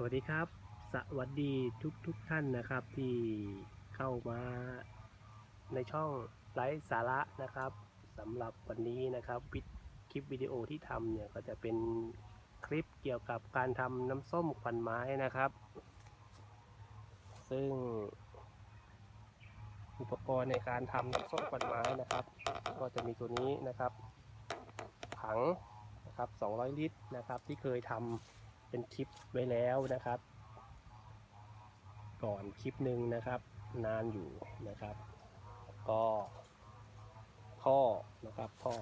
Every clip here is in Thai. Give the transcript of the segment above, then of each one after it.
สวัสดีครับ สวัสดีทุกทุกๆท่านนะครับที่เข้ามาในช่องไลฟ์สาระนะครับสำหรับวันนี้นะครับวิดคลิปวิดีโอที่ทำเนี่ยก็จะเป็นคลิปเกี่ยวกับการทำน้ำส้มควันไม้นะครับ ซึ่ง อุปกรณ์ในการทำน้ำส้มควันไม้นะครับ ก็จะมีตัวนี้นะครับ ถังนะครับ 200 ลิตรนะครับที่เคยทำ เป็นคลิปไว้แล้วนะครับ ก่อนคลิปหนึ่งนะครับ นานอยู่นะครับ ก็ท่อนะครับท่อ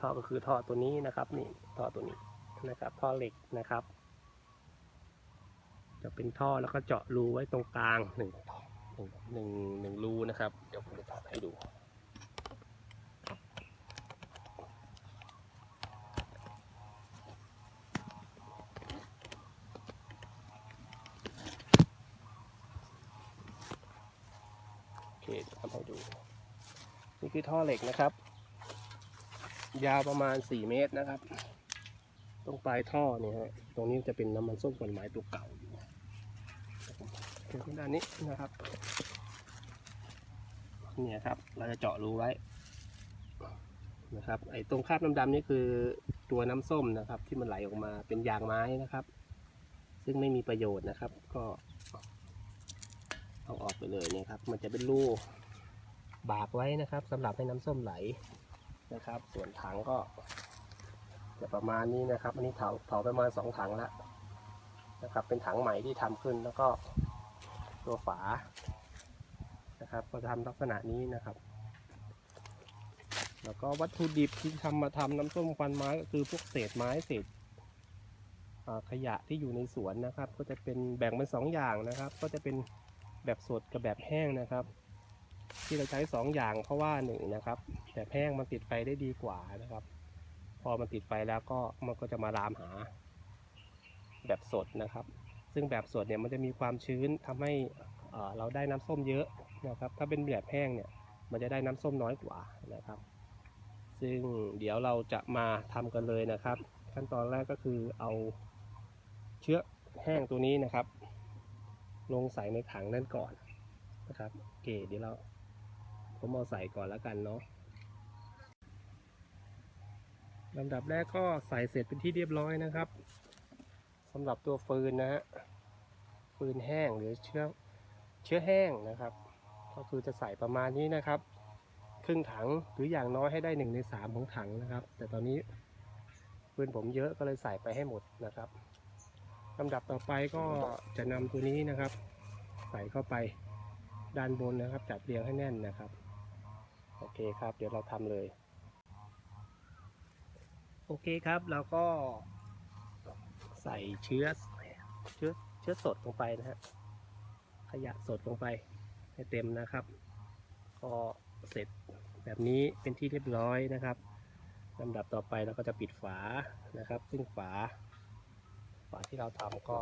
ท่อก็คือท่อตัวนี้นะครับนี่ท่อตัวนี้นะครับ ท่อเหล็กนะครับ จะเป็นท่อแล้วก็เจาะรูไว้ตรงกลางหนึ่งหนึ่งหนึ่งรูนะครับ เดี๋ยวผมจะถอดให้ดู เคเดี๋ยวทำให้ดู นี่คือท่อเหล็กนะครับ ยาวประมาณ 4 เมตรนะครับ ตรงปลายท่อเนี่ยฮะตรงนี้จะเป็นน้ำมันส้มกวนไม้ตัวเก่าอยู่เดี๋ยวด้านนี้นะครับเนี่ยครับ เราจะเจาะรูไว้นะครับ ไอ้ตรงคราบดำๆนี่คือตัวน้ำส้มนะครับ ที่มันไหลออกมาเป็นยางไม้นะครับ ซึ่งไม่มีประโยชน์นะครับ ก็ เอาออกไปเลยเนี่ยครับ มันจะเป็นรูบากไว้นะครับสำหรับให้น้ำส้มไหลนะครับ ส่วนถังก็ จะประมาณนี้นะครับ อันนี้เผาเผาประมาณสองถังล้วนะครับ เป็นถังใหม่ที่ทำขึ้นแล้วก็ตัวฝานะครับ ก็ทำลักษณะนี้นะครับ แล้วก็วัตถุดิบที่ทำมาทำน้ำส้มควันไม้ก็คือพวกเศษไม้เศษขยะที่อยู่ในสวนนะครับ ก็จะเป็นแบ่งเป็นสองอย่างนะครับ ก็จะเป็น แบบสดกับแบบแห้งนะครับ ที่เราใช้สองอย่างเพราะว่าหนึ่งนะครับ แบบแห้งมันติดไฟได้ดีกว่านะครับ พอมันติดไฟแล้วก็มันก็จะมาลามหา แบบสดนะครับ ซึ่งแบบสดเนี่ยมันจะมีความชื้นทำให้เราได้น้ำส้มเยอะนะครับ ถ้าเป็นแบบแห้งเนี่ยมันจะได้น้ำส้มน้อยกว่านะครับ ซึ่งเดี๋ยวเราจะมาทำกันเลยนะครับ ขั้นตอนแรกก็คือเอาเชื้อแห้งตัวนี้นะครับ ลงใส่ในถังนั่นก่อนนะครับโอเคเดี๋ยวเราผมเอาใส่ก่อนแล้วกันเนาะลำดับแรกก็ใส่เสร็จเป็นที่เรียบร้อยนะครับสำหรับตัวฟืนนะฮะฟืนแห้งหรือเชื้อเชื้อแห้งนะครับ ก็คือจะใส่ประมาณนี้นะครับ ครึ่งถังหรืออย่างน้อยให้ได้หนึ่งในสามของถังนะครับ แต่ตอนนี้ฟืนผมเยอะก็เลยใส่ไปให้หมดนะครับ ลำดับต่อไปก็จะนำตัวนี้นะครับ ใส่เข้าไปด้านบนนะครับ จัดเรียงให้แน่นนะครับ โอเคครับ เดี๋ยวเราทำเลย โอเคครับเราก็ใส่เชื้อเชื้อเชื้อสดลงไปนะฮะขยะสดลงไปให้เต็มนะครับ ก็เสร็จแบบนี้เป็นที่เรียบร้อยนะครับลำดับต่อไปเราก็จะปิดฝานะครับ ซึ่งฝา ฝาที่เราทำก็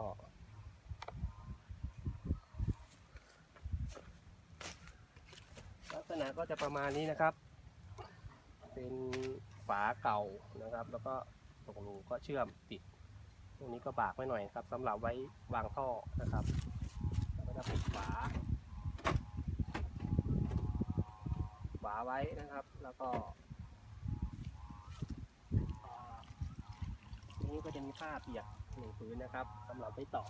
ลักษณะก็จะประมาณนี้นะครับ เป็นฝาเก่านะครับ แล้วก็ตรงรูก็เชื่อมติด ตรงนี้ก็บากไว้หน่อยครับสำหรับไว้วางท่อนะครับแล้วก็จะปิดฝาฝาไว้นะครับ แล้วก็ตรงนี้ก็จะมีผ้าเปียก หนึ่งผืนนะครับสำหรับไว้ต่อ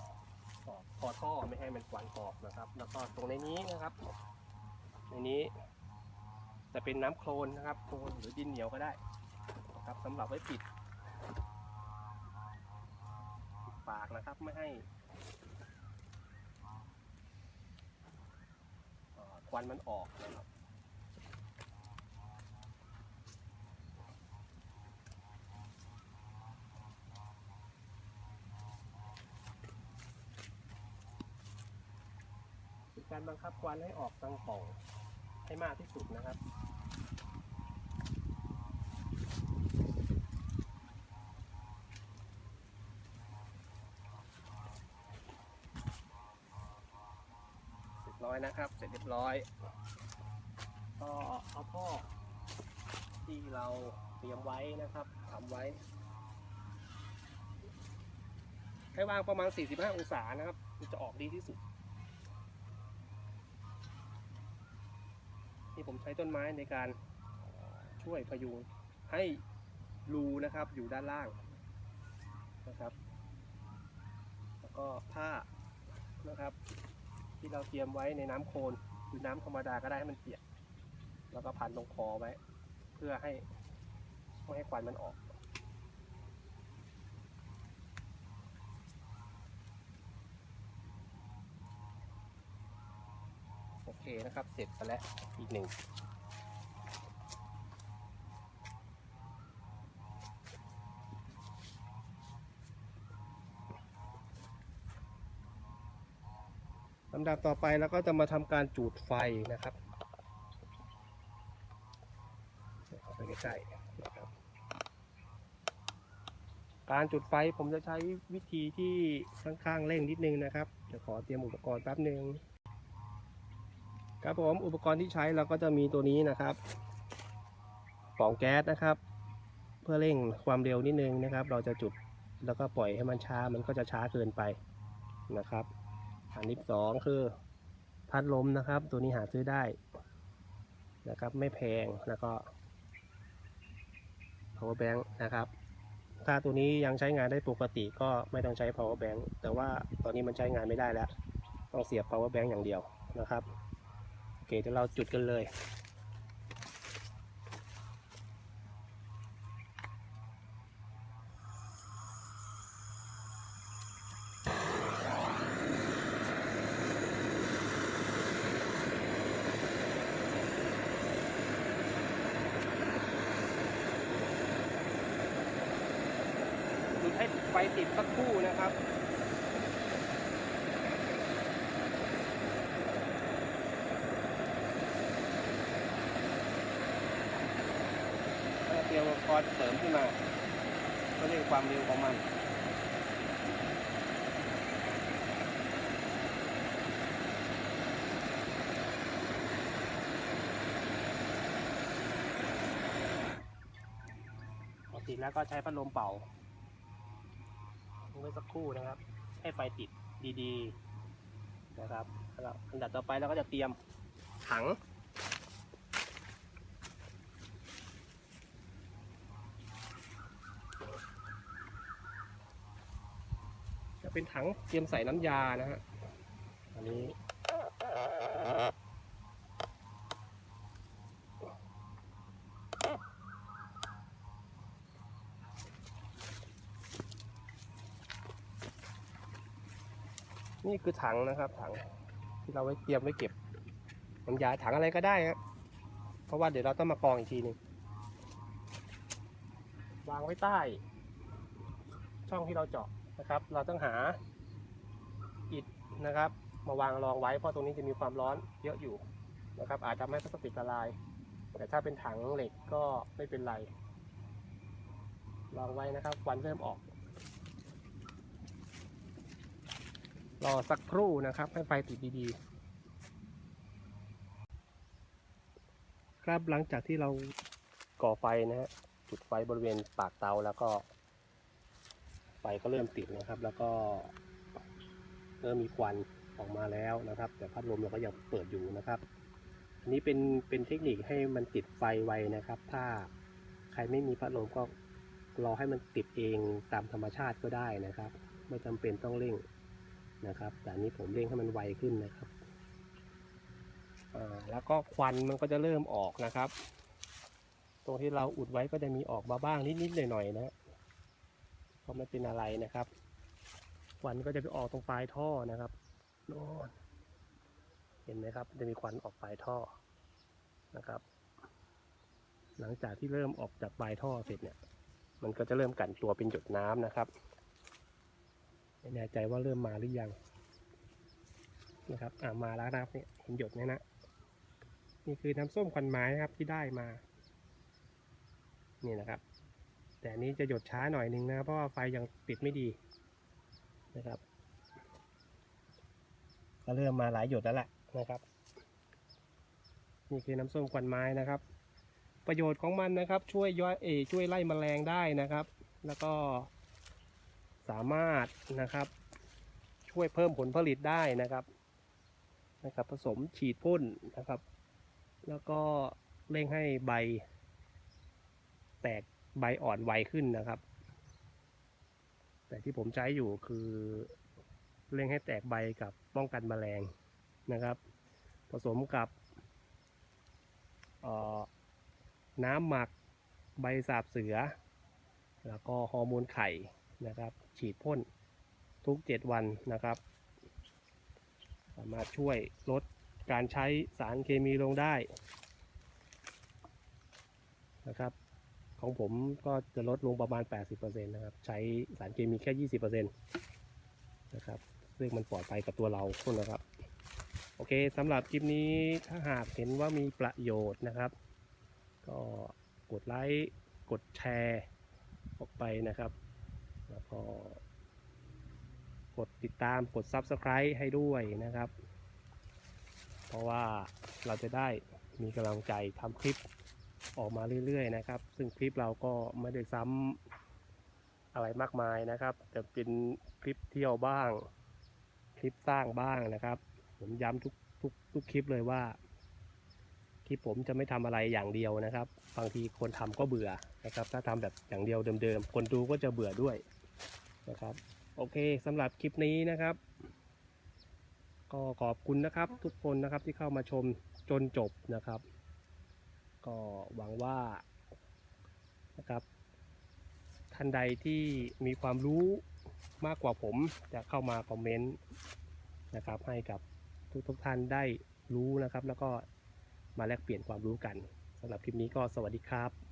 ต่อคอท่อไม่ให้มันควันออกนะครับ แล้วก็ตรงในนี้นะครับ ในนี้ จะเป็นน้ำโคลนนะครับโคลนหรือดินเหนียวก็ได้นะครับสำหรับไว้ปิดปากนะครับไม่ให้ควันมันออกนะครับ การบังคับควันให้ออกทางป่องให้มากที่สุดนะครับเสร็จร้อยนะครับ เสร็จเรียบร้อย ก็เอาท่อที่เราเตรียมไว้นะครับทำไว้ ให้วางประมาณ 45 องศานะครับมันจะออกดีที่สุด นี่ผมใช้ต้นไม้ในการช่วยพยุงให้รูนะครับอยู่ด้านล่างนะครับ แล้วก็ผ้านะครับ ที่เราเตรียมไว้ในน้ำโคลนหรือน้ำธรรมดาก็ได้ให้มันเปียก แล้วก็พันลงคอไว้ เพื่อให้ไม่ให้ควันมันออก เคนะครับ เสร็จไปแล้วอีกหนึ่งลำดับต่อไปเราก็จะมาทำการจูดไฟนะครับไปใกล้ๆนะครับการจุดไฟผมจะใช้วิธีที่ค่อนข้างเร่งนิดนึงนะครับ จะขอเตรียมอุปกรณ์แป๊บหนึ่ง ครับผมอุปกรณ์ที่ใช้เราก็จะมีตัวนี้นะครับปล่องแก๊สนะครับ เพื่อเร่งความเร็วนิดนึงนะครับ เราจะจุดแล้วก็ปล่อยให้มันช้ามันก็จะช้าเกินไปนะครับ อันที่สองคือพัดลมนะครับ ตัวนี้หาซื้อได้นะครับ ไม่แพงแล้วก็ power bank นะครับ ถ้าตัวนี้ยังใช้งานได้ปกติก็ไม่ต้องใช้ power bank แต่ว่าตอนนี้มันใช้งานไม่ได้แล้ว ต้องเสียบ power bank อย่างเดียวนะครับ เคเดี๋ยวเราจุดกันเลยให้ไฟติดสักครู่นะครับ แล้วเตรียมอุปกรณ์เสริมขึ้นมา ก็เรียกความเร็วของมันพอติดแล้วก็ใช้พัดลมเป่าลงไว้สักครู่นะครับ ให้ไฟติดดีๆ นะครับแล้วอันดับต่อไปเราก็จะเตรียมถัง เป็นถังเตรียมใส่น้ำยานะฮะอันนี้นี่คือถังนะครับ ถังที่เราไว้เตรียมไว้เก็บน้ำยาถังอะไรก็ได้ครับเพราะว่าเดี๋ยวเราต้องมากรองอีกทีหนึ่งวางไว้ใต้ ช่องที่เราเจาะ นะครับ เราต้องหาอิฐนะครับ มาวางรองไว้เพราะตรงนี้จะมีความร้อนเยอะอยู่นะครับ อาจจะทำให้พลาสติกละลาย แต่ถ้าเป็นถังเหล็กก็ไม่เป็นไรรองไว้นะครับควันเริ่มออก รอสักครู่นะครับให้ไฟติดดีๆ ครับหลังจากที่เราก่อไฟนะฮะจุดไฟบริเวณปากเตาแล้วก็ ฟก็เริ่มติดนะครับ แล้วก็เริ่มมีควันออกมาแล้วนะครับ แต่พัดลมเราก็ยังเปิดอยู่นะครับ อันนี้เป็นเป็นเทคนิคให้มันติดไฟไวนะครับ ถ้าใครไม่มีพัดลมก็รอให้มันติดเองตามธรรมชาติก็ได้นะครับ ไม่จำเป็นต้องเร่งนะครับ แต่อันนี้ผมเร่งให้มันไวขึ้นนะครับแล้วก็ควันมันก็จะเริ่มออกนะครับ ตรงที่เราอุดไว้ก็จะมีออกมาบ้างนิดๆหน่อยๆนะ ก็ไม่เป็นอะไรนะครับควันก็จะไปออกตรงปลายท่อนะครับโน่นเห็นไหมครับ จะมีควันออกปลายท่อนะครับ หลังจากที่เริ่มออกจากปลายท่อเสร็จเนี่ย มันก็จะเริ่มกั่นตัวเป็นหยดน้ำนะครับไม่แน่ใจว่าเริ่มมาหรือยังนะครับอ่ามาแล้วนะครับเนี่ยเห็นหยดไหมนะนี่คือน้ำส้มควันไม้ครับที่ได้มา นี่นะครับ แต่อันนี้จะหยดช้าหน่อยนึงนะเพราะว่าไฟยังติดไม่ดีนะครับ ก็เริ่มมาหลายหยดแล้วแหละนะครับนี่คือน้ำส้มควันไม้นะครับ ประโยชน์ของมันนะครับ ช่วยย่อยเอช่วยไล่แมลงได้นะครับ แล้วก็สามารถนะครับ ช่วยเพิ่มผลผลิตได้นะครับนะครับ ผสมฉีดพ่นนะครับ แล้วก็เร่งให้ใบแตก ใบอ่อนไวขึ้นนะครับ แต่ที่ผมใช้อยู่คือเร่งให้แตกใบกับป้องกันแมลงนะครับ ผสมกับน้ำหมักใบสาบเสือ แล้วก็ฮอร์โมนไข่นะครับ ฉีดพ่นทุก 7 วันนะครับ สามารถช่วยลดการใช้สารเคมีลงได้นะครับ ของผมก็จะลดลงประมาณ 80%นะครับ ใช้สารเคมีแค่ 20%นะครับ ซึ่งมันปลอดภัยกับตัวเราคนนะครับ โอเคสำหรับคลิปนี้ถ้าหากเห็นว่ามีประโยชน์นะครับ ก็กดไลค์กดแชร์ออกไปนะครับ แล้วก็กดติดตามกด Subscribe ให้ด้วยนะครับ เพราะว่าเราจะได้มีกำลังใจทำคลิป ออกมาเรื่อยๆนะครับ ซึ่งคลิปเราก็ไม่ได้ซ้ำอะไรมากมายนะครับจะเป็นคลิปเที่ยวบ้าง คลิปสร้างบ้างนะครับ ผมย้ำทุกทุกทุกคลิปเลยว่า คลิปผมจะไม่ทำอะไรอย่างเดียวนะครับ บางทีคนทำก็เบื่อนะครับ ถ้าทำแบบอย่างเดียวเดิมๆ คนดูก็จะเบื่อด้วยนะครับ โอเคสำหรับคลิปนี้นะครับ ก็ขอบคุณนะครับทุกคนนะครับที่เข้ามาชมจนจบนะครับ ก็หวังว่านะครับ ท่านใดที่มีความรู้มากกว่าผมจะเข้ามาคอมเมนต์นะครับให้กับทุกทุกท่านได้รู้นะครับ แล้วก็มาแลกเปลี่ยนความรู้กันสำหรับคลิปนี้ก็สวัสดีครับ